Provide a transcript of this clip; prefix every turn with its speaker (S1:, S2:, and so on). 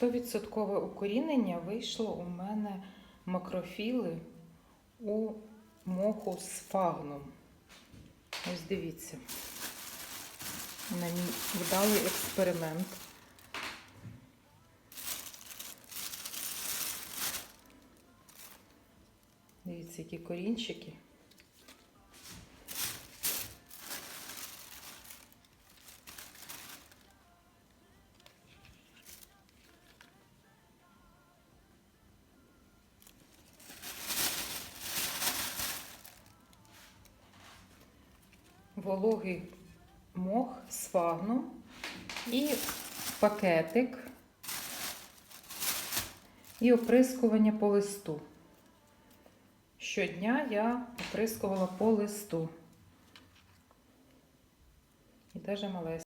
S1: 100% укорінення вийшло у мене макрофіли у моху з фагном. Ось дивіться. На мій вдалий експеримент. Дивіться, які корінчики. Вологий мох з фагном і пакетик і оприскування по листу. Щодня я оприскувала по листу. І теж малесенько.